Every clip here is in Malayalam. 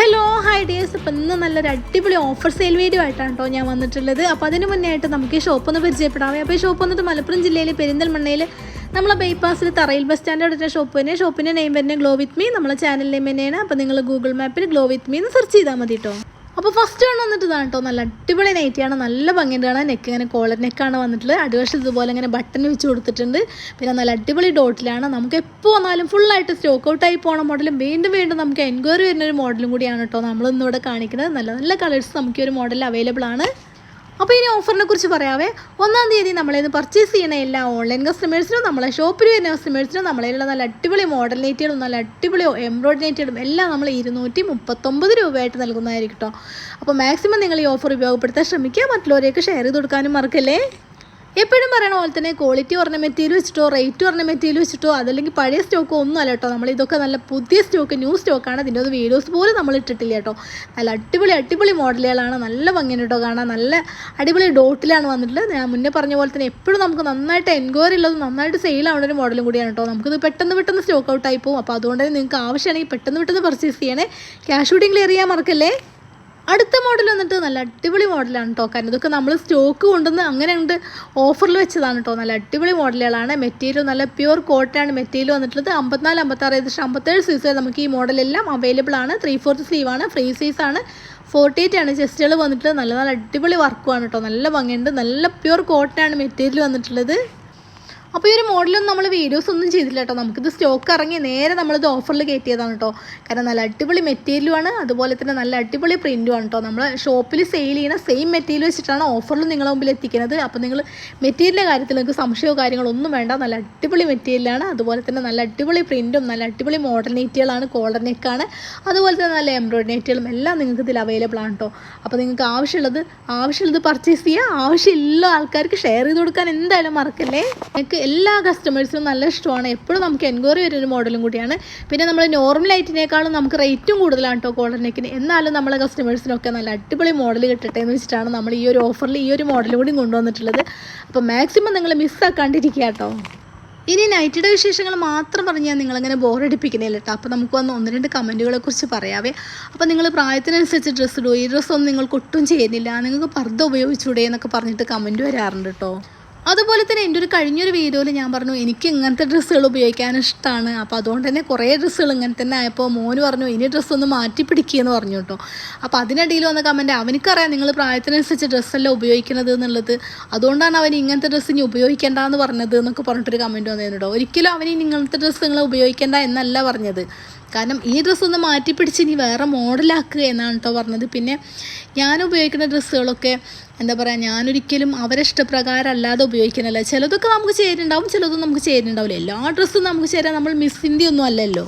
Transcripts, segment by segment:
ഹലോ ഹൈ ഡിയേഴ്സ് ഇപ്പം ഇന്ന് നല്ലൊരു അടിപൊളി ഓഫർ സെയിൽ വീഡിയോ ആയിട്ടാണ് കേട്ടോ ഞാൻ വന്നിട്ടുള്ളത്. അപ്പോൾ അതിന് മുന്നേ ആയിട്ട് നമുക്ക് ഈ ഷോപ്പ് ഒന്ന് പരിചയപ്പെടാമേ അപ്പോൾ ഈ ഷോപ്പ് വന്നിട്ട് മലപ്പുറം ജില്ലയിലെ പെരിന്തൽമണ്ണയിൽ നമ്മളെ ബൈപ്പാസിൽ തറയിൽ ബസ് സ്റ്റാൻഡ് അടുത്ത ഷോപ്പ് തന്നെ. ഷോപ്പിന്റെ നെയിം തന്നെ ഗ്ലോ വിത്ത് മീ നമ്മളെ ചാനൽ നെയിം തന്നെയാണ്. അപ്പോൾ നിങ്ങൾ ഗൂഗിൾ മാപ്പിൽ ഗ്ലോ വിത്ത് മീ എന്ന് സെർച്ച് ചെയ്താൽ മതി കേട്ടോ അപ്പോൾ ഫസ്റ്റ് ആണ് വന്നിട്ട് ഇതാണ് കേട്ടോ നല്ല അടിപൊളി നൈറ്റിയാണ് നല്ല ഭംഗിയുണ്ടാണ് കാണാൻ നെക്ക് ഇങ്ങനെ കോളർ നെക്കാണ് വന്നിട്ടുള്ളത്. അടിവശം ഇതുപോലെ ഇങ്ങനെ ബട്ടൺ വെച്ച് കൊടുത്തിട്ടുണ്ട്. പിന്നെ നല്ല അടിപൊളി ഡോട്ടിലാണ് നമുക്ക് എപ്പോൾ വന്നാലും ഫുള്ളായിട്ട് സ്റ്റോക്ക് ഔട്ടായി പോണ മോഡലും വീണ്ടും വീണ്ടും നമുക്ക് എൻക്വയറി വരുന്ന ഒരു മോഡലും കൂടിയാണ് കേട്ടോ നമ്മളിന്നിവിടെ കാണിക്കുന്നത്. നല്ല നല്ല കളേഴ്സ് നമുക്ക് ഈ ഒരു മോഡൽ അവൈലബിൾ ആണ്. അപ്പോൾ ഇനി ഓഫറിനെ കുറിച്ച് പറയാവേ. ഒന്നാം തീയതി നമ്മളിന്ന് പർച്ചേസ് ചെയ്യുന്ന എല്ലാ ഓൺലൈൻ കസ്റ്റമേഴ്സിനും നമ്മളെ ഷോപ്പിൽ വരുന്ന കസ്റ്റമേഴ്സിനും നമ്മളതിലുള്ള നല്ല അടിപൊളി മോഡൽ നെറ്റുകളും നല്ല അടിപൊളി എംബ്രോയിഡറി നെറ്റുകളും എല്ലാം നമ്മൾ ഇരുന്നൂറ്റി മുപ്പത്തൊമ്പത് രൂപയായിട്ട് നൽകുന്നതായിരിക്കും കേട്ടോ അപ്പോൾ മാക്സിമം നിങ്ങൾ ഈ ഓഫർ ഉപയോഗപ്പെടുത്താൻ ശ്രമിക്കുക മറ്റുള്ളവരെയൊക്കെ ഷെയർ ചെയ്ത് കൊടുക്കാനും മറക്കല്ലേ? എപ്പോഴും പറയണ പോലെ തന്നെ ക്വാളിറ്റി മെറ്റീരിയൽ വെച്ചിട്ടോ റേറ്റ് മെറ്റീരിയൽ വെച്ചിട്ടോ അതല്ലെങ്കിൽ പഴയ സ്റ്റോക്കോ ഒന്നും അല്ല കേട്ടോ. നമ്മൾ ഇതൊക്കെ നല്ല പുതിയ സ്റ്റോക്ക് ന്യൂ സ്റ്റോക്കാണ് ഇതിന്റെ ഒരു വീഡിയോസ് പോലും നമ്മൾ ഇട്ടിട്ടില്ല കേട്ടോ. നല്ല അടിപൊളി അടിപൊളി മോഡലുകളാണ് നല്ല ഭംഗിയാണ് കേട്ടോ കാണാൻ. നല്ല അടിപൊളി ഡോട്ടിലാണ് വന്നിട്ടുള്ളത്. ഞാൻ മുന്നേ പറഞ്ഞ പോലെ തന്നെ എപ്പോഴും നമുക്ക് നന്നായിട്ട് എൻക്വയറി ഉള്ളത് നന്നായിട്ട് സെയിൽ ആവുന്ന ഒരു മോഡലും കൂടിയാണ് കേട്ടോ. നമുക്കിത് പെട്ടെന്ന് പെട്ടെന്ന് സ്റ്റോക്ക് ഔട്ടായി പോകും അപ്പോൾ അതുകൊണ്ട് തന്നെ നിങ്ങൾക്ക് ആവശ്യമാണെങ്കിൽ പെട്ടെന്ന് പെട്ടെന്ന് പർച്ചേസ് ചെയ്യണേ. ക്യാഷ് ഷൂട്ടിംഗ് ക്ലിയർ ചെയ്യാൻ മറക്കല്ലേ? അടുത്ത മോഡൽ വന്നിട്ട് നല്ല അടിപൊളി മോഡലാണ് കേട്ടോ കാരണം ഇതൊക്കെ നമ്മൾ സ്റ്റോക്ക് കൊണ്ടുവന്ന് അങ്ങനെ ഉണ്ട് ഓഫറിൽ വെച്ചതാണ് കേട്ടോ നല്ല അടിപൊളി മോഡലുകളാണ് മെറ്റീരിയൽ നല്ല പ്യുവർ കോട്ടാണ് മെറ്റീരിയൽ വന്നിട്ടുള്ളത് അമ്പത്തിനാല് അമ്പത്താറ് ഏകദേശം അമ്പത്തേഴ് സൈസ് നമുക്ക് ഈ മോഡലെല്ലാം അവൈലബിൾ ആണ്. ത്രീ ഫോർത്ത് ആണ്. ഫ്രീ സൈസ് ആണ്. ഫോർട്ടി എയ്റ്റ് ആണ് ചെസ്റ്റുകൾ വന്നിട്ട് നല്ല നല്ല അടിപൊളി വർക്കുമാണ് കേട്ടോ നല്ല ഭംഗിയുണ്ട്. നല്ല പ്യുവർ ആണ് മെറ്റീരിയൽ വന്നിട്ടുള്ളത്. അപ്പോൾ ഈ ഒരു മോഡലൊന്നും നമ്മൾ വീഡിയോസ് ഒന്നും ചെയ്തില്ല കേട്ടോ നമുക്കിത് സ്റ്റോക്ക് ഇറങ്ങി നേരെ നമ്മളിത് ഓഫറിൽ കയറ്റിയതാണ് കേട്ടോ കാരണം നല്ല അടിപൊളി മെറ്റീരിയലുമാണ് അതുപോലെ തന്നെ നല്ല അടിപൊളി പ്രിന്റുമാണ് കേട്ടോ നമ്മൾ ഷോപ്പിൽ സെയിൽ ചെയ്യുന്ന സെയിം മെറ്റീരിയൽ വെച്ചിട്ടാണ് ഓഫറിൽ നിങ്ങളുടെ മുമ്പിൽ എത്തിക്കുന്നത്. അപ്പോൾ നിങ്ങൾ മെറ്റീരിയലിന്റെ കാര്യത്തിൽ നിങ്ങൾക്ക് സംശയമോ കാര്യങ്ങളോ ഒന്നും വേണ്ട. നല്ല അടിപൊളി മെറ്റീരിയലാണ് അതുപോലെ തന്നെ നല്ല അടിപൊളി പ്രിന്റും നല്ല അടിപൊളി മോഡൽ നെറ്റുകളാണ് കോളർ നെക്കാണ് അതുപോലെ തന്നെ നല്ല എംബ്രോയിഡറി നെറ്റുകളും എല്ലാം നിങ്ങൾക്ക് ഇതിൽ അവൈലബിൾ ആണ് കേട്ടോ അപ്പോൾ നിങ്ങൾക്ക് ആവശ്യമുള്ളത് ആവശ്യമുള്ളത് പർച്ചേസ് ചെയ്യുക ആവശ്യമില്ല ആൾക്കാർക്ക് ഷെയർ ചെയ്ത് കൊടുക്കാൻ എന്തായാലും മറക്കല്ലേ? നിങ്ങൾക്ക് എല്ലാ കസ്റ്റമേഴ്സിനും നല്ല ഇഷ്ടമാണ്. എപ്പോഴും നമുക്ക് എൻക്വയറി വരുന്ന മോഡലും കൂടിയാണ്. പിന്നെ നമ്മൾ നോർമൽ ലൈറ്റിനേക്കാളും നമുക്ക് റേറ്റും കൂടുതലാണ് കേട്ടോ കോളർ നെക്കിന്. എന്നാലും നമ്മളെ കസ്റ്റമേഴ്സിനൊക്കെ നല്ല അടിപൊളി മോഡൽ കിട്ടട്ടെ എന്ന് വെച്ചിട്ടാണ് നമ്മൾ ഈ ഒരു ഓഫറിൽ ഈ ഒരു മോഡൽ കൂടി കൊണ്ടുവന്നിട്ടുള്ളത്. അപ്പോൾ മാക്സിമം നിങ്ങൾ മിസ്സാക്കാണ്ടിരിക്കുക കേട്ടോ ഇനി നൈറ്റിയുടെ വിശേഷങ്ങൾ മാത്രം പറഞ്ഞാൽ ഞാൻ നിങ്ങളങ്ങനെ ബോറടിപ്പിക്കുന്നില്ല കേട്ടോ അപ്പോൾ നമുക്ക് വന്ന് ഒന്ന് രണ്ട് കമന്റുകളെ കുറിച്ച് പറയാവേ. അപ്പോൾ നിങ്ങൾ പ്രായത്തിനനുസരിച്ച് ഡ്രസ്സ് ഇടുമോ ഈ ഡ്രസ്സൊന്നും നിങ്ങൾക്ക് ഒട്ടും ചെയ്യുന്നില്ല. നിങ്ങൾക്ക് പർദ്ദ ഉപയോഗിച്ചൂടെ എന്നൊക്കെ പറഞ്ഞിട്ട് കമന്റ് വരാറുണ്ട് കേട്ടോ അതുപോലെ തന്നെ എന്റെ ഒരു കഴിഞ്ഞൊരു വീഡിയോയിൽ ഞാൻ പറഞ്ഞു എനിക്ക് ഇങ്ങനത്തെ ഡ്രസ്സുകൾ ഉപയോഗിക്കാൻ ഇഷ്ടമാണ് അപ്പോൾ അതുകൊണ്ട് തന്നെ കുറേ ഡ്രസ്സുകൾ ഇങ്ങനെ തന്നെ ആയപ്പോൾ മോന് പറഞ്ഞു ഇനി ഡ്രസ്സ് ഒന്ന് മാറ്റി പിടിക്കുകയെന്ന് പറഞ്ഞു കേട്ടോ. അപ്പോൾ അതിനിടയിൽ വന്ന കമന്റ് അവനക്കറിയാം നിങ്ങൾ പ്രായത്തിനനുസരിച്ച് ഡ്രസ്സല്ല ഉപയോഗിക്കുന്നത് എന്നുള്ളത്. അതുകൊണ്ടാണ് അവൻ ഇങ്ങനത്തെ ഡ്രസ്സ് ഇനി ഉപയോഗിക്കേണ്ടെന്ന് പറഞ്ഞത് എന്നൊക്കെ പറഞ്ഞിട്ടൊരു കമന്റ് വന്നിരുന്നു കേട്ടോ. ഒരിക്കലും അവൻ ഇങ്ങനത്തെ ഡ്രസ്സ് നിങ്ങൾ ഉപയോഗിക്കേണ്ട എന്നല്ല പറഞ്ഞത്. കാരണം ഈ ഡ്രസ്സ് ഒന്ന് മാറ്റി പിടിച്ച് ഇനി വേറെ മോഡലാക്കുക എന്നാണ് കേട്ടോ പറഞ്ഞത്. പിന്നെ ഞാൻ ഉപയോഗിക്കുന്ന ഡ്രസ്സുകളൊക്കെ എന്താ പറയുക ഞാനൊരിക്കലും അവരെ ഇഷ്ടപ്രകാരം അല്ലാതെ ഉപയോഗിക്കുന്നില്ല ചിലതൊക്കെ നമുക്ക് ചേരുന്നുണ്ടാവും ചിലതൊന്നും നമുക്ക് ചേരുന്നുണ്ടാവില്ല. എല്ലാ ഡ്രസ്സും നമുക്ക് ചേരാൻ നമ്മൾ മിസ് ഇന്ത്യ ഒന്നും അല്ലല്ലോ.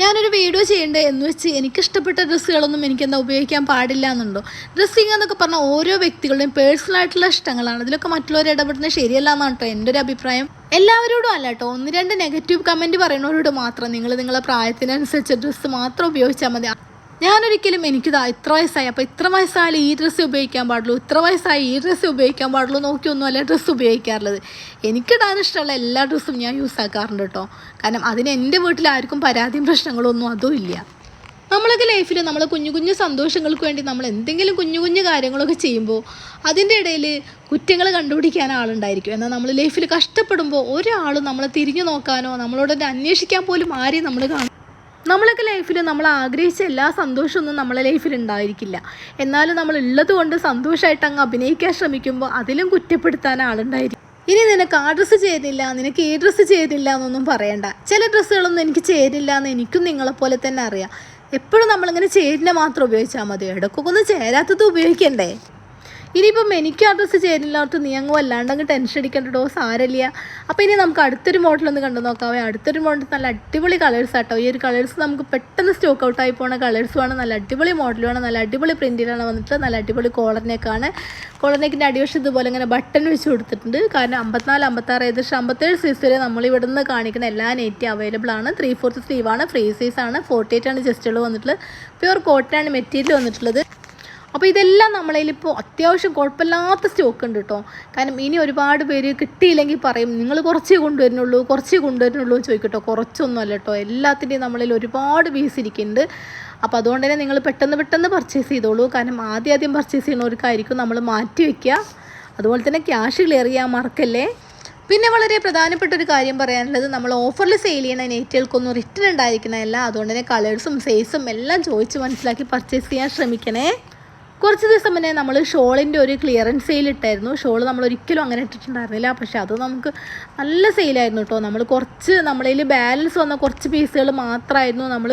ഞാനൊരു വീഡിയോ ചെയ്യേണ്ടത് എന്ന് വെച്ച് എനിക്കിഷ്ടപ്പെട്ട ഡ്രസ്സുകളൊന്നും എനിക്ക് എനിക്കെന്താ ഉപയോഗിക്കാൻ പാടില്ല എന്നുണ്ടോ? ഡ്രസ്സിങ് എന്നൊക്കെ പറഞ്ഞാൽ ഓരോ വ്യക്തികളുടെയും പേഴ്സണൽ ആയിട്ടുള്ള ഇഷ്ടങ്ങളാണ്. അതിലൊക്കെ മറ്റുള്ളവർ ഇടപെടുന്നത് ശരിയല്ല എന്നാണ് കേട്ടോ എന്റെ ഒരു അഭിപ്രായം. എല്ലാവരോടും അല്ല കേട്ടോ ഒന്ന് രണ്ട് നെഗറ്റീവ് കമന്റ് പറയുന്നവരോട് മാത്രം നിങ്ങൾ നിങ്ങളെ പ്രായത്തിനനുസരിച്ച് ഡ്രസ്സ് മാത്രം ഉപയോഗിച്ചാൽ മതി. ഞാനൊരിക്കലും എനിക്കിതാ ഇത്ര വയസ്സായി. അപ്പോൾ ഇത്ര വയസ്സായാലും ഈ ഡ്രസ്സ് ഉപയോഗിക്കാൻ പാടുള്ളൂ. ഇത്ര വയസ്സായി ഈ ഡ്രസ്സ് ഉപയോഗിക്കാൻ പാടുള്ളൂ നോക്കിയൊന്നുമല്ല ഡ്രസ്സ് ഉപയോഗിക്കാറുള്ളത്. എനിക്കിടാൻ ഇഷ്ടമുള്ള എല്ലാ ഡ്രസ്സും ഞാൻ യൂസ് ആക്കാറുണ്ട് കേട്ടോ കാരണം അതിന് എന്റെ വീട്ടിൽ ആർക്കും പരാതിയും പ്രശ്നങ്ങളൊന്നും അതും ഇല്ല. നമ്മളൊക്കെ ലൈഫിൽ നമ്മൾ കുഞ്ഞു കുഞ്ഞു സന്തോഷങ്ങൾക്ക് വേണ്ടി നമ്മൾ എന്തെങ്കിലും കുഞ്ഞു കുഞ്ഞു കാര്യങ്ങളൊക്കെ ചെയ്യുമ്പോൾ അതിന്റെ ഇടയിൽ കുറ്റങ്ങൾ കണ്ടുപിടിക്കാൻ ആളുണ്ടായിരിക്കും. എന്നാൽ നമ്മൾ ലൈഫിൽ കഷ്ടപ്പെടുമ്പോൾ ഒരാളും നമ്മളെ തിരിഞ്ഞു നോക്കാനോ നമ്മളോട് അന്വേഷിക്കാൻ പോലും ആരെയും നമ്മൾ കാണും നമ്മളൊക്കെ ലൈഫിൽ നമ്മൾ ആഗ്രഹിച്ച എല്ലാ സന്തോഷമൊന്നും നമ്മളെ ലൈഫിൽ ഉണ്ടായിരിക്കില്ല. എന്നാലും നമ്മൾ ഉള്ളത് കൊണ്ട് സന്തോഷമായിട്ട് അങ്ങ് അഭിനയിക്കാൻ ശ്രമിക്കുമ്പോൾ അതിലും കുറ്റപ്പെടുത്താൻ ആളുണ്ടായിരിക്കും. ഇനി നിനക്ക് ആ ഡ്രസ്സ് ചെയ്തില്ല നിനക്ക് ഈ ഡ്രസ്സ് ചെയ്തില്ല എന്നൊന്നും പറയണ്ട. ചില ഡ്രസ്സുകളൊന്നും എനിക്ക് ചേരില്ല എന്ന് എനിക്കും നിങ്ങളെപ്പോലെ തന്നെ അറിയാം. എപ്പോഴും നമ്മളിങ്ങനെ ചേരിനെ മാത്രം ഉപയോഗിച്ചാൽ മതി. ഇടക്കൊക്കെ ഒന്ന് ചേരാത്തത് ഉപയോഗിക്കണ്ടേ? ഇനിയിപ്പം എനിക്ക് ആ ഡ്രസ്സ് ചേരില്ലാത്ത നീ അങ്ങ് വല്ലാണ്ട് അങ്ങ് ടെൻഷൻ അടിക്കണ്ടോ ആരല്ല അപ്പോൾ ഇനി നമുക്ക് അടുത്തൊരു മോഡൽ ഒന്ന് കണ്ടു നോക്കാവേ. അടുത്തൊരു മോഡൽ നല്ല അടിപൊളി കളേഴ്സ് ആട്ടോ. ഈ ഒരു കളേഴ്സ് നമുക്ക് പെട്ടെന്ന് സ്റ്റോക്ക് ഔട്ട് ആയി പോകുന്ന കളേഴ്സുമാണ് നല്ല അടിപൊളി മോഡലുമാണ് നല്ല അടിപൊളി പ്രിന്റിലാണ് വന്നിട്ട് നല്ല അടിപൊളി കോളർ നെക്കാണ് കോളർ നെക്കിന്റെ അടിവശം ഇതുപോലെ ഇങ്ങനെ ബട്ടൺ വെച്ച് കൊടുത്തിട്ടുണ്ട്. കാരണം അമ്പത്തിനാല് അമ്പത്താറ് ഏകദേശം അമ്പത്തേഴ് സൈസ് വരെ നമ്മൾ ഇവിടെ നിന്ന് കാണിക്കുന്ന എല്ലാ നെറ്റ് അവൈലബിൾ ആണ്. ത്രീ ഫോർത്ത് സ്ലീവാണ് ഫ്രീ സൈസ് ആണ്. ഫോർട്ടി എയ്റ്റ് ആണ് ജസ്റ്റുകൾ വന്നിട്ടുള്ളത്. പ്യുവർ കോട്ടനാണ് മെറ്റീരിയൽ വന്നിട്ടുള്ളത്. അപ്പോൾ ഇതെല്ലാം നമ്മളതിൽ ഇപ്പോൾ അത്യാവശ്യം കുഴപ്പമില്ലാത്ത സ്റ്റോക്ക് ഉണ്ട് കേട്ടോ കാരണം ഇനി ഒരുപാട് പേര് കിട്ടിയില്ലെങ്കിൽ പറയും നിങ്ങൾ കുറച്ചേ കൊണ്ടുവരുന്നുള്ളൂ കുറച്ചേ കൊണ്ടുവരുന്നുള്ളൂ ചോദിക്കട്ടോ. കുറച്ചൊന്നും അല്ല കേട്ടോ എല്ലാത്തിന്റെയും നമ്മളിൽ ഒരുപാട് പീസ് ഇരിക്കുന്നുണ്ട്. അപ്പോൾ അതുകൊണ്ട് തന്നെ നിങ്ങൾ പെട്ടെന്ന് പെട്ടെന്ന് പർച്ചേസ് ചെയ്തോളൂ. കാരണം ആദ്യം ആദ്യം പർച്ചേസ് ചെയ്യുന്നവർക്കായിരിക്കും നമ്മൾ മാറ്റി വയ്ക്കുക അതുപോലെ തന്നെ ക്യാഷ് ക്ലിയർ ചെയ്യാൻ മറക്കല്ലേ? പിന്നെ വളരെ പ്രധാനപ്പെട്ട ഒരു കാര്യം പറയാനുള്ളത് നമ്മൾ ഓഫറിൽ സെയിൽ ചെയ്യുന്ന നെറ്റുകൾക്കൊന്നും റിട്ടേൺ ഉണ്ടായിരിക്കുന്നതല്ല അതുകൊണ്ട് തന്നെ കളേഴ്സും സൈസും എല്ലാം ചോദിച്ച് മനസ്സിലാക്കി പർച്ചേസ് ചെയ്യാൻ ശ്രമിക്കണേ. കുറച്ച് ദിവസം മുന്നേ നമ്മൾ ഷോളിന്റെ ഒരു ക്ലിയറൻസ് സെയിൽ ഇട്ടായിരുന്നു. ഷോൾ നമ്മൾ ഒരിക്കലും അങ്ങനെ ഇട്ടിട്ടുണ്ടായിരുന്നില്ല. പക്ഷേ അത് നമുക്ക് നല്ല സെയിലായിരുന്നു കേട്ടോ നമ്മൾ കുറച്ച് നമ്മളിൽ ബാലൻസ് വന്ന കുറച്ച് പീസുകൾ മാത്രമായിരുന്നു നമ്മൾ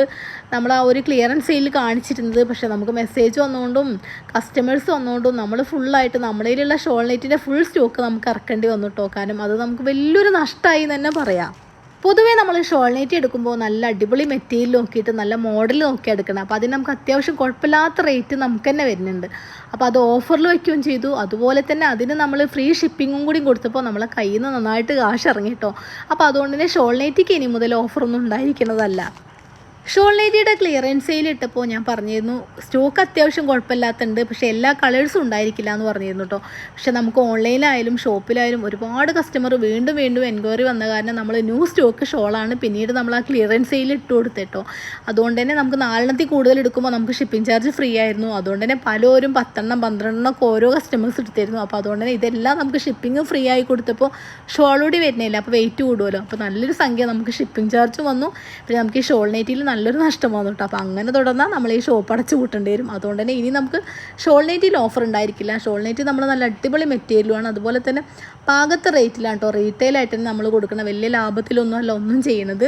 നമ്മൾ ആ ഒരു ക്ലിയറൻസ് സെയിൽ കാണിച്ചിരുന്നത്. പക്ഷേ നമുക്ക് മെസ്സേജ് വന്നുകൊണ്ടും കസ്റ്റമേഴ്സ് വന്നുകൊണ്ടും നമ്മൾ ഫുള്ളായിട്ട് നമ്മളതിലുള്ള ഷോൾ നെറ്റിന്റെ ഫുൾ സ്റ്റോക്ക് നമുക്ക് ഇറക്കേണ്ടി വന്നു കേട്ടോ കാരണം അത് നമുക്ക് വലിയൊരു നഷ്ടമായി തന്നെ പറയാം. പൊതുവേ നമ്മൾ ഷോൾനേറ്റി നെറ്റ് എടുക്കുമ്പോൾ നല്ല അടിപൊളി മെറ്റീരിയൽ നോക്കിയിട്ട് നല്ല മോഡൽ നോക്കി എടുക്കണം. അപ്പോൾ അതിന് നമുക്ക് അത്യാവശ്യം കുഴപ്പമില്ലാത്ത റേറ്റ് നമുക്ക് തന്നെ വരുന്നുണ്ട്. അപ്പോൾ അത് ഓഫറിൽ വയ്ക്കുകയും ചെയ്തു. അതുപോലെ തന്നെ അതിന് നമ്മൾ ഫ്രീ ഷിപ്പിങ്ങും കൂടി കൊടുത്തപ്പോൾ നമ്മളെ കയ്യിൽ നിന്ന് നന്നായിട്ട് കാശ് ഇറങ്ങി കേട്ടോ. അപ്പോൾ അതുകൊണ്ട് തന്നെ ഷോൾനേറ്റിക്ക് ഇനി മുതൽ ഓഫറൊന്നും ഉണ്ടായിരിക്കുന്നതല്ല. ഷോൾ ലേഡിയുടെ ക്ലിയറൻസ് സെയിൽ ഇട്ടപ്പോൾ ഞാൻ പറഞ്ഞിരുന്നു സ്റ്റോക്ക് അത്യാവശ്യം കുഴപ്പമില്ലാത്തുണ്ട് പക്ഷേ എല്ലാ കളേഴ്സും ഉണ്ടായിരിക്കില്ല എന്ന് പറഞ്ഞിരുന്നു കേട്ടോ പക്ഷേ നമുക്ക് ഓൺലൈനിലായാലും ഷോപ്പിലായാലും ഒരുപാട് കസ്റ്റമർ വീണ്ടും വീണ്ടും എൻക്വയറി വന്ന കാരണം നമ്മൾ ന്യൂ സ്റ്റോക്ക് ഷോളാണ് പിന്നീട് നമ്മൾ ആ ക്ലിയറൻസ് സെയിൽ ഇട്ട് കൊടുത്തിട്ടോ അതുകൊണ്ട് തന്നെ നമുക്ക് നാലെണ്ണത്തിൽ കൂടുതൽ എടുക്കുമ്പോൾ നമുക്ക് ഷിപ്പിംഗ് ചാർജ് ഫ്രീ ആയിരുന്നു. അതുകൊണ്ട് തന്നെ പലരും പത്തെണ്ണം പന്ത്രണ്ടെണ്ണം ഒക്കെ ഓരോ കസ്റ്റമേഴ്സ് എടുത്തിരുന്നു. അപ്പോൾ അതുകൊണ്ട് തന്നെ ഇതെല്ലാം നമുക്ക് ഷിപ്പിംഗ് ഫ്രീ ആയി കൊടുത്തപ്പോൾ ഷോളോടി വരുന്നില്ല. അപ്പോൾ വെയിറ്റ് കൂടുമല്ലോ അപ്പോൾ നല്ലൊരു സംഖ്യ നമുക്ക് ഷിപ്പിംഗ് ചാർജ് വന്നു. പിന്നെ നമുക്ക് ഈ ഷോൾ നെറ്റിയിൽ നല്ലൊരു നഷ്ടം വന്നു കേട്ടോ. അപ്പോൾ അങ്ങനെ തുടർന്നാൽ നമ്മൾ ഈ ഷോപ്പ് അടച്ചു കൂട്ടേണ്ടി വരും. അതുകൊണ്ട് തന്നെ ഇനി നമുക്ക് ഷോൾ നെറ്റിൽ ഓഫർ ഉണ്ടായിരിക്കില്ല. ഷോൾ നെറ്റ് നമ്മൾ നല്ല അടിപൊളി മെറ്റീരിയലുമാണ് അതുപോലെ തന്നെ പാകത്തെ റേറ്റിലാണ് കേട്ടോ. റീറ്റെയിലായിട്ട് തന്നെ നമ്മൾ കൊടുക്കുന്ന വലിയ ലാഭത്തിലൊന്നും അല്ല ഒന്നും ചെയ്യണത്.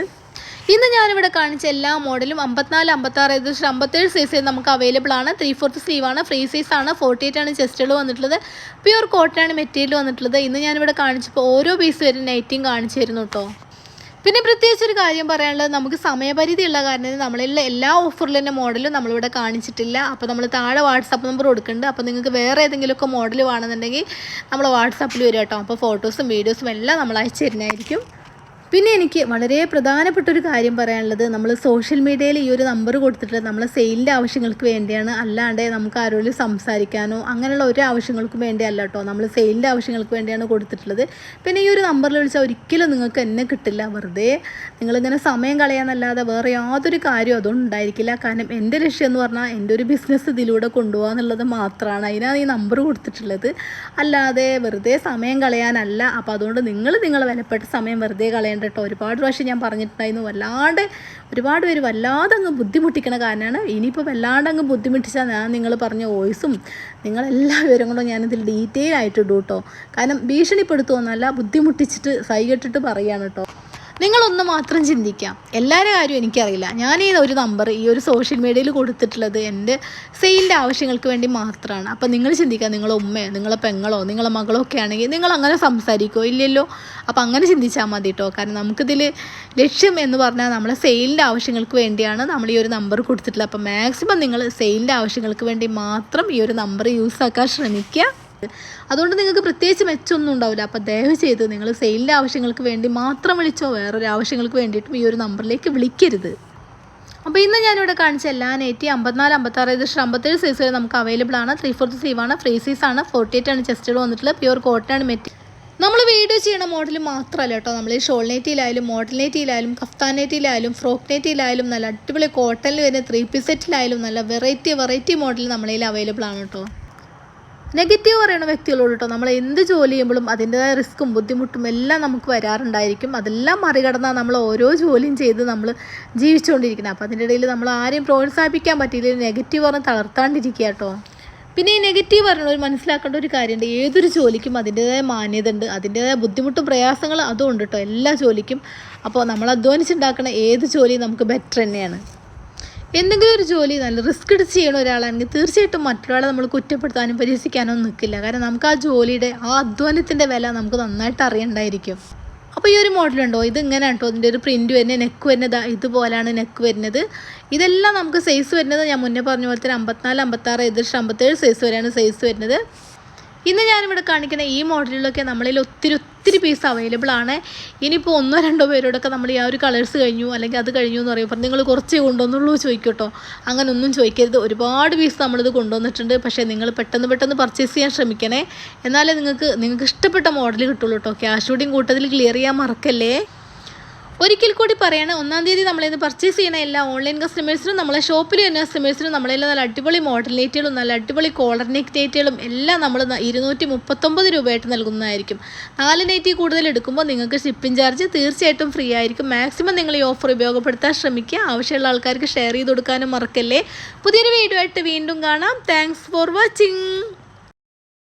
ഇന്ന് ഞാനിവിടെ കാണിച്ച എല്ലാ മോഡലും അമ്പത്തിനാല് അമ്പത്താറ് ഏകദേശം അമ്പത്തേഴ് സൈസ് നമുക്ക് അവൈലബിൾ ആണ്. ത്രീ ഫോർത്ത് സ്ലീവ് ആണ് ഫ്രീ സൈസ് ആണ്. ഫോർട്ടി എയ്റ്റ് ആണ് ചെസ്റ്റുകൾ വന്നിട്ടുള്ളത്. പ്യുർ കോട്ടൺ ആണ് മെറ്റീരിയൽ വന്നിട്ടുള്ളത്. ഇന്ന് ഞാനിവിടെ കാണിച്ചപ്പോൾ ഓരോ പീസ് വരെ നൈറ്റിങ് കാണിച്ചു തരുന്നു കേട്ടോ. പിന്നെ പ്രത്യേകിച്ച് ഒരു കാര്യം പറയാനുള്ളത് നമുക്ക് സമയപരിധി ഉള്ള കാരണം നമ്മളിലെ എല്ലാ ഓഫറിലെ മോഡലും നമ്മളിവിടെ കാണിച്ചിട്ടില്ല. അപ്പോൾ നമ്മൾ താഴെ വാട്സാപ്പ് നമ്പർ കൊടുക്കുന്നുണ്ട്. അപ്പോൾ നിങ്ങൾക്ക് വേറെ ഏതെങ്കിലുമൊക്കെ മോഡൽ വേണമെന്നുണ്ടെങ്കിൽ നമ്മൾ വാട്സാപ്പിൽ വരും കേട്ടോ. അപ്പോൾ ഫോട്ടോസും വീഡിയോസും എല്ലാം നമ്മൾ അയച്ചു തരുന്നതായിരിക്കും. പിന്നെ എനിക്ക് വളരെ പ്രധാനപ്പെട്ട ഒരു കാര്യം പറയാനുള്ളത് നമ്മൾ സോഷ്യൽ മീഡിയയിൽ ഈ ഒരു നമ്പർ കൊടുത്തിട്ടുള്ളത് നമ്മളെ സെയിലിന്റെ ആവശ്യങ്ങൾക്ക് വേണ്ടിയാണ്. അല്ലാണ്ട് നമുക്ക് ആരോടും സംസാരിക്കാനോ അങ്ങനെയുള്ള ഒരു ആവശ്യങ്ങൾക്കും വേണ്ടിയല്ല കേട്ടോ നമ്മൾ സെയിലിന്റെ ആവശ്യങ്ങൾക്ക് വേണ്ടിയാണ് കൊടുത്തിട്ടുള്ളത്. പിന്നെ ഈ ഒരു നമ്പറിൽ വിളിച്ചാൽ ഒരിക്കലും നിങ്ങൾക്ക് എന്നെ കിട്ടില്ല. വെറുതെ നിങ്ങളിങ്ങനെ സമയം കളയാന്നല്ലാതെ വേറെ യാതൊരു കാര്യവും അതുകൊണ്ട് ഉണ്ടായിരിക്കില്ല. കാരണം എന്റെ ലക്ഷ്യം എന്ന് പറഞ്ഞാൽ എന്റെ ഒരു ബിസിനസ് ഇതിലൂടെ കൊണ്ടുപോകുക എന്നുള്ളത് മാത്രമാണ് അതിനാണ് ഈ നമ്പർ കൊടുത്തിട്ടുള്ളത്. അല്ലാതെ വെറുതെ സമയം കളയാനല്ല. അപ്പോൾ അതുകൊണ്ട് നിങ്ങൾ നിങ്ങളെ വിലപ്പെട്ട സമയം വെറുതെ കളയേണ്ട കേട്ടോ. ഒരുപാട് പ്രാവശ്യം ഞാൻ പറഞ്ഞിട്ടുണ്ടായിരുന്നു. വല്ലാണ്ട് ഒരുപാട് പേര് വല്ലാതെ അങ്ങ് ബുദ്ധിമുട്ടിക്കണ കാരണമാണ് ഇനിയിപ്പോൾ വല്ലാണ്ട് അങ്ങ് ബുദ്ധിമുട്ടിച്ചാൽ ഞാൻ നിങ്ങൾ പറഞ്ഞ വോയിസും നിങ്ങളെല്ലാ വിവരങ്ങളും ഞാനിതിൽ ഡീറ്റെയിൽ ആയിട്ട് ഇടും കേട്ടോ. കാരണം ഭീഷണിപ്പെടുത്തുമെന്നല്ല ബുദ്ധിമുട്ടിച്ചിട്ട് സൈകെട്ടിട്ട് പറയുകയാണ് കേട്ടോ. നിങ്ങളൊന്ന് മാത്രം ചിന്തിക്കാം. എല്ലാവരുടെ കാര്യവും എനിക്കറിയില്ല. ഞാൻ ഈ ഒരു നമ്പർ ഈ ഒരു സോഷ്യൽ മീഡിയയിൽ കൊടുത്തിട്ടുള്ളത് എന്റെ സെയിലിന്റെ ആവശ്യങ്ങൾക്ക് വേണ്ടി മാത്രമാണ് അപ്പോൾ നിങ്ങൾ ചിന്തിക്കുക നിങ്ങളെ ഉമ്മയോ നിങ്ങളെ പെങ്ങളോ നിങ്ങളെ മകളോ ഒക്കെ ആണെങ്കിൽ നിങ്ങൾ അങ്ങനെ സംസാരിക്കുമോ ഇല്ലല്ലോ. അപ്പോൾ അങ്ങനെ ചിന്തിച്ചാൽ മതി കേട്ടോ കാരണം നമുക്കിതിൽ ലക്ഷ്യം എന്ന് പറഞ്ഞാൽ നമ്മളെ സെയിലിന്റെ ആവശ്യങ്ങൾക്ക് വേണ്ടിയാണ് നമ്മൾ ഈ ഒരു നമ്പർ കൊടുത്തിട്ടുള്ളത്. അപ്പോൾ മാക്സിമം നിങ്ങൾ സെയിലിന്റെ ആവശ്യങ്ങൾക്ക് വേണ്ടി മാത്രം ഈ ഒരു നമ്പർ യൂസ് ആക്കാൻ ശ്രമിക്കുക. അതുകൊണ്ട് നിങ്ങൾക്ക് പ്രത്യേകിച്ച് മെച്ചമൊന്നും ഉണ്ടാവില്ല. അപ്പോൾ ദയവ് ചെയ്ത് നിങ്ങൾ സെയിലിന്റെ ആവശ്യങ്ങൾക്ക് വേണ്ടി മാത്രം വിളിച്ചോ വേറൊരു ആവശ്യങ്ങൾക്ക് വേണ്ടിയിട്ടും ഈ ഒരു നമ്പറിലേക്ക് വിളിക്കരുത്. അപ്പോൾ ഇന്ന് ഞാനിവിടെ കാണിച്ച എല്ലാ നെറ്റി അമ്പത്തിനാല് അമ്പത്താറ് ഏകദേശം അമ്പത്തേഴ് സൈസ് വരെ നമുക്ക് അവൈലബിൾ ആണ്. ത്രീ ഫോർത്ത് സീവാണ് ഫ്രീ സൈസ് ആണ് ഫോർട്ടി എയ്റ്റ് ആണ് ചെസ്റ്റുകൾ വന്നിട്ടുള്ള പ്യുവർ കോട്ടൺ ആണ് മെറ്റി നമ്മൾ വീഡിയോ ചെയ്യുന്ന മോഡൽ മാത്രമല്ല കേട്ടോ. നമ്മൾ ഈ ഷോൾ നെറ്റിയിലായാലും മോഡൽ നെറ്റിയിലായാലും കഫ്താൻ നെറ്റിയിലായാലും ഫ്രോക്ക് നെറ്റിയിലായാലും നല്ല അടിപൊളി കോട്ടണിൽ വരുന്ന ത്രീ പീസ് സെറ്റിലായാലും നല്ല വെറൈറ്റി വെറൈറ്റി മോഡൽ നമ്മളതിൽ അവൈലബിൾ ആണ് കേട്ടോ. നെഗറ്റീവ് പറയുന്ന വ്യക്തികളോട് കേട്ടോ നമ്മൾ എന്ത് ജോലി ചെയ്യുമ്പോഴും അതിന്റെതായ റിസ്ക്കും ബുദ്ധിമുട്ടും എല്ലാം നമുക്ക് വരാറുണ്ടായിരിക്കും. അതെല്ലാം മറികടന്നാൽ നമ്മൾ ഓരോ ജോലിയും ചെയ്ത് നമ്മൾ ജീവിച്ചുകൊണ്ടിരിക്കുന്നത്. അപ്പോൾ അതിന്റെ ഇടയിൽ നമ്മൾ ആരെയും പ്രോത്സാഹിപ്പിക്കാൻ പറ്റിയില്ല നെഗറ്റീവ് പറഞ്ഞ് തളർത്താണ്ടിരിക്കുക കേട്ടോ പിന്നെ ഈ നെഗറ്റീവ് പറയുന്നവർ മനസ്സിലാക്കേണ്ട ഒരു കാര്യമുണ്ട്. ഏതൊരു ജോലിക്കും അതിന്റെതായ മാന്യത ഉണ്ട് അതിന്റെതായ ബുദ്ധിമുട്ടും പ്രയാസങ്ങളും അതും ഉണ്ട് കേട്ടോ എല്ലാ ജോലിക്കും. അപ്പോൾ നമ്മൾ അധ്വാനിച്ചുണ്ടാക്കുന്ന ഏത് ജോലിയും നമുക്ക് ബെറ്റർ തന്നെയാണ്. എന്തെങ്കിലും ഒരു ജോലി നല്ല റിസ്ക് എടുത്ത് ചെയ്യണ ഒരാളാണെങ്കിൽ തീർച്ചയായിട്ടും മറ്റൊരാളെ നമ്മൾ കുറ്റപ്പെടുത്താനും പരിഹസിക്കാനോ നിൽക്കില്ല. കാരണം നമുക്ക് ആ ജോലിയുടെ ആ അധ്വാനത്തിന്റെ വില നമുക്ക് നന്നായിട്ട് അറിയണ്ടായിരിക്കും. അപ്പോൾ ഈ ഒരു മോഡലുണ്ടോ? ഇത് ഇങ്ങനെ കേട്ടോ ഇതിന്റെ ഒരു പ്രിന്റ് വരുന്നത് നെക്ക് വരുന്നത് ഇതുപോലെയാണ് നെക്ക് വരുന്നത്. ഇതെല്ലാം നമുക്ക് സൈസ് വരുന്നത് ഞാൻ മുന്നേ പറഞ്ഞ പോലെ തന്നെ അമ്പത്തിനാല് അമ്പത്താറ് ഏകദേശം അമ്പത്തേഴ് സൈസ് വരെയാണ് സൈസ് വരുന്നത്. ഇന്ന് ഞാനിവിടെ കാണിക്കുന്ന ഈ മോഡലിലൊക്കെ നമ്മളിൽ ഒത്തിരി ഒത്തിരി പീസ് അവൈലബിൾ ആണ്. ഇനിയിപ്പോൾ ഒന്നോ രണ്ടോ പേരോടൊക്കെ നമ്മൾ ആ ഒരു കളേഴ്സ് കഴിഞ്ഞു അല്ലെങ്കിൽ അത് കഴിഞ്ഞു എന്ന് പറയുമ്പോൾ നിങ്ങൾ കുറച്ചേ കൊണ്ടുവന്നുള്ളൂ ചോദിക്കട്ടോ. അങ്ങനെ ഒന്നും ചോദിക്കരുത്. ഒരുപാട് പീസ് നമ്മളിത് കൊണ്ടുവന്നിട്ടുണ്ട്. പക്ഷേ നിങ്ങൾ പെട്ടെന്ന് പെട്ടെന്ന് പർച്ചേസ് ചെയ്യാൻ ശ്രമിക്കണേ. എന്നാലേ നിങ്ങൾക്ക് നിങ്ങൾക്ക് ഇഷ്ടപ്പെട്ട മോഡൽ കിട്ടുള്ളൂ കേട്ടോ ക്യാഷ് കൂടിയും കൂട്ടത്തിൽ ക്ലിയർ ചെയ്യാൻ മറക്കല്ലേ? ഒരിക്കൽ കൂടി പറയണം ഒന്നാം തീയതി നമ്മളിത് പർച്ചേസ് ചെയ്യുന്ന എല്ലാ ഓൺലൈൻ കസ്റ്റമേഴ്സിനും നമ്മളെ ഷോപ്പിൽ വരുന്ന കസ്റ്റമേഴ്സിനും നമ്മളിൽ നല്ല അടിപൊളി മോഡൽ നെറ്റുകളും നല്ല അടിപൊളി കോളർ നെക്ക് നെറ്റുകളും എല്ലാം നമ്മൾ ഇരുന്നൂറ്റി മുപ്പത്തൊമ്പത് രൂപയായിട്ട് നൽകുന്നതായിരിക്കും. നാല് നെറ്റി കൂടുതൽ എടുക്കുമ്പോൾ നിങ്ങൾക്ക് ഷിപ്പിംഗ് ചാർജ് തീർച്ചയായിട്ടും ഫ്രീ ആയിരിക്കും. മാക്സിമം നിങ്ങൾ ഈ ഓഫർ ഉപയോഗപ്പെടുത്താൻ ശ്രമിക്കുക. ആവശ്യമുള്ള ആൾക്കാർക്ക് ഷെയർ ചെയ്ത് കൊടുക്കാനും മറക്കല്ലേ. പുതിയൊരു വീഡിയോ ആയിട്ട് വീണ്ടും കാണാം. Thanks for watching